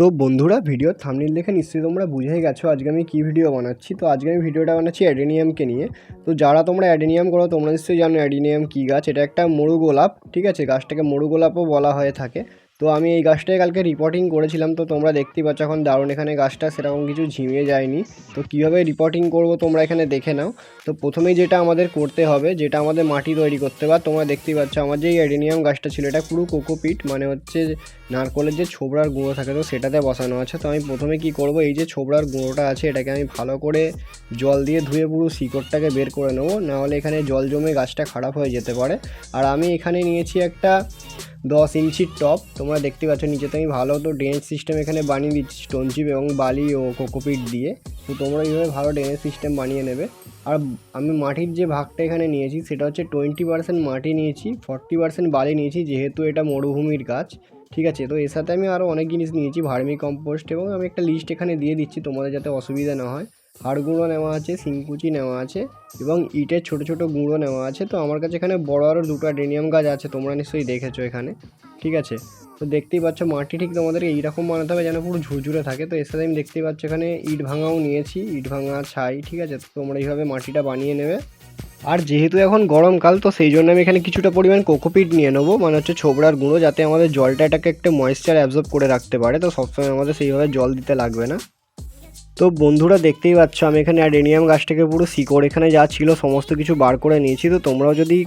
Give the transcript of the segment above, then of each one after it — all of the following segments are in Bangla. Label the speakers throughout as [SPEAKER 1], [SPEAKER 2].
[SPEAKER 1] তো বন্ধুরা ভিডিও থামনিল দেখে নিশ্চয়ই তোমরা বুঝেই গেছো আজকে আমি কী ভিডিও বানাচ্ছি। তো আজকে আমি ভিডিওটা বানাচ্ছি অ্যাডেনিয়ামকে নিয়ে। তো যারা তোমরা অ্যাডেনিয়াম করো, তোমরা নিশ্চয়ই জানো অ্যাডেনিয়াম কী গাছ। এটা একটা মরু গোলাপ ঠিক আছে? গাছটাকে মরু গোলাপও বলা হয়ে থাকে। তো আমি এই গাছটাকে কালকে রিপোর্টিং করেছিলাম, তো তোমরা দেখতেই পাচ্ছ এখন দারুণ এখানে গাছটা সেরকম কিছু ঝিমিয়ে যায়নি। তো কীভাবে রিপোর্টিং করব তোমরা এখানে দেখে নাও। তো প্রথমেই যেটা আমাদের করতে হবে, যেটা আমাদের মাটি তৈরি করতে বা তোমরা দেখতেই পাচ্ছ আমার যে অ্যাডেনিয়াম গাছটা ছিল, এটা পুরো কোকোপিট মানে হচ্ছে নারকলের যে ছোবড়ার গুঁড়ো থাকে তো সেটাতে বসানো আছে। তো আমি প্রথমে কি করব, এই যে ছোবড়ার গুঁড়োটা আছে, এটাকে আমি ভালো করে জল দিয়ে ধুয়ে পুরো শিকড়টাকে বের করে নেব, নাহলে এখানে জল জমে গাছটা খারাপ হয়ে যেতে পারে। আর আমি এখানে নিয়েছি একটা দশ ইঞ্চির টপ তোমরা দেখতে পাচ্ছ নিচেতে আমি ভালো তো ড্রেনেজ সিস্টেম এখানে বানিয়ে দিচ্ছি স্টোন চিপ এবং বালি ও কোকোপিট দিয়ে। তো তোমরা এইভাবে ভালো ড্রেনেজ সিস্টেম বানিয়ে নেবে। আর আমি মাটির যে ভাগটা এখানে নিয়েছি, সেটা হচ্ছে টোয়েন্টি পার্সেন্ট মাটি নিয়েছি ফর্টি পার্সেন্ট বালি নিয়েছি, যেহেতু এটা মরুভূমির গাছ, ঠিক আছে? তো এর সাথে আমি আরও অনেক জিনিস নিয়েছি, ভার্মি কম্পোস্ট এবং আমি একটা লিস্ট এখানে দিয়ে দিচ্ছি, তোমাদের যাতে অসুবিধা না হয়। হাড় গুঁড়ো নেওয়া আছে সিংকুচি নেওয়া আছে এবং ইটের ছোট ছোট গুঁড়ো নেওয়া আছে। তো আমার কাছে এখানে বড় আরও দুটো ডেনিয়াম গাছ আছে, তোমরা নিশ্চয়ই দেখেছ এখানে। ঠিক আছে? তো দেখতেই পাচ্ছ মাটি ঠিক তোমাদেরকে এইরকম বানাতে হবে যেন পুরো ঝুরঝুরে থাকে। তো এর সাথে আমি দেখতেই পাচ্ছ এখানে ইট ভাঙাও নিয়েছি, ইট ভাঙা ছাই, ঠিক আছে? তো তোমরা এইভাবে মাটিটা বানিয়ে নেবে। আর যেহেতু এখন গরমকাল, তো সেই জন্য আমি এখানে কিছুটা পরিমাণ কোকোপিট নিয়ে নেব। মানে হচ্ছে ছোবড়ার গুঁড়ো, যাতে আমাদের জলটা এটাকে একটা ময়েশ্চার অ্যাবজর্ব করে রাখতে পারে। তো সবসময় আমাদের সেইভাবে জল দিতে লাগবে না। তো বন্ধুরা দেখতেই পাচ্ছ, আমি এখানে অ্যাডেনিয়াম গাছটাকে পুরো শিকড় এখানে যা ছিল সমস্ত কিছু বার করে নিয়েছি। তো তোমরাও যদি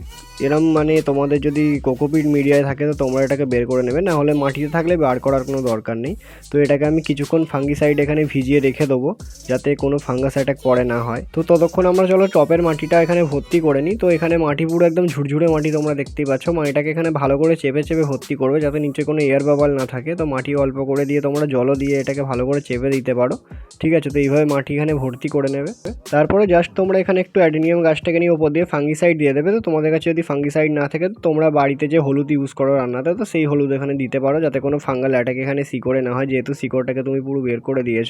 [SPEAKER 1] এরম মানে তোমাদের যদি কোকোপিট মিডিয়ায় থাকে, তো তোমরা এটাকে বের করে নেবে। না হলে মাটিতে থাকলে বার করার কোনো দরকার নেই। তো এটাকে আমি কিছুক্ষণ ফাঙ্গিসাইড এখানে ভিজিয়ে রেখে দেবো, যাতে কোনো ফাঙ্গাস অ্যাটাক পরে না হয়। তো ততক্ষণ আমরা চলো টপের মাটিটা এখানে ভর্তি করে নিই। তো এখানে মাটি পুরো একদম ঝুরঝুরে মাটি তোমরা দেখতেই পাচ্ছ। মাটিটাকে এখানে ভালো করে চেপে চেপে ভর্তি করবে, যাতে নিচে কোনো এয়ার বাবাল না থাকে। তো মাটি অল্প করে দিয়ে তোমরা জলও দিয়ে এটাকে ভালো করে চেপে দিতে পারো। ঠিক আছে? তো এইভাবে মাটি এখানে ভর্তি করে নেবে। তারপরে জাস্ট তোমরা এখানে একটু অ্যাডিনিয়াম গাছটাকে নিয়ে ওপর দিয়ে ফাঙ্গিসাইড দিয়ে দেবে। তো তোমাদের কাছে যদি ফাঙ্গিসাইড না থাকে, তো তোমরা বাড়িতে যে হলুদ ইউজ করো রান্নাতে, তো সেই হলুদ এখানে দিতে পারো যাতে কোনো ফাঙ্গাল অ্যাটাক এখানে শিকড়ে না হয়। যেহেতু শিকড়টাকে তুমি পুরো বের করে দিয়েছ,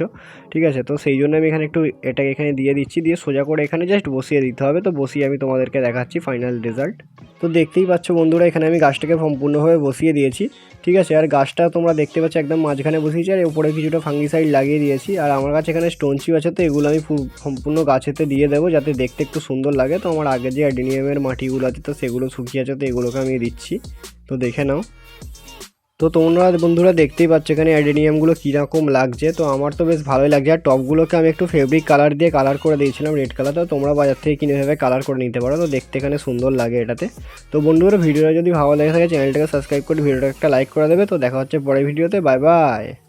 [SPEAKER 1] ঠিক আছে? তো সেই জন্য আমি এখানে একটু এটাকে এখানে দিয়ে দিচ্ছি। দিয়ে সোজা করে এখানে জাস্ট বসিয়ে দিতে হবে। তো বসিয়ে আমি তোমাদেরকে দেখাচ্ছি ফাইনাল রেজাল্ট তো দেখতেই পাচ্ছ বন্ধুরা, এখানে আমি গাছটাকে সম্পূর্ণভাবে বসিয়ে দিয়েছি। ঠিক আছে, আর গাছটা তোমরা দেখতে পাচ্ছ একদম মাঝখানে বসিয়েছি, আর উপরে কিছুটা ফাঙ্গিসাইড লাগিয়ে দিয়েছি, আর আমার কাছে এখানে স্টোনচিপ আছে, তো এগুলো আমি সম্পূর্ণ গাছেতে দিয়ে দেবো যাতে দেখতে একটু সুন্দর লাগে। তো আমার আগে যে অ্যাডিনিয়ামের মাটিগুলো আছে, তো সেগুলো শুকিয়ে আছে, তো এগুলোকে আমি দিচ্ছি। তো দেখে নাও। তো তোমরা বন্ধুরা দেখতেই পাচ্ছ এখানে অ্যাডেনিয়ামগুলো কীরকম লাগছে। তো আমার তো বেশ ভালোই লাগছে। আর টপগুলোকে আমি একটু ফেব্রিক কালার দিয়ে কালার করে দিয়েছিলাম রেড কালার তো তোমরা বাজার থেকে কিনে ভেবে কালার করে নিতে পারো। তো দেখতে এখানে সুন্দর লাগে এটাতে। তো বন্ধুরা, ভিডিওটা যদি ভালো লেগে থাকে চ্যানেলটাকে সাবস্ক্রাইব করে ভিডিওটা একটা লাইক করে দেবে। তো দেখা হচ্ছে পরের ভিডিওতে। Bye bye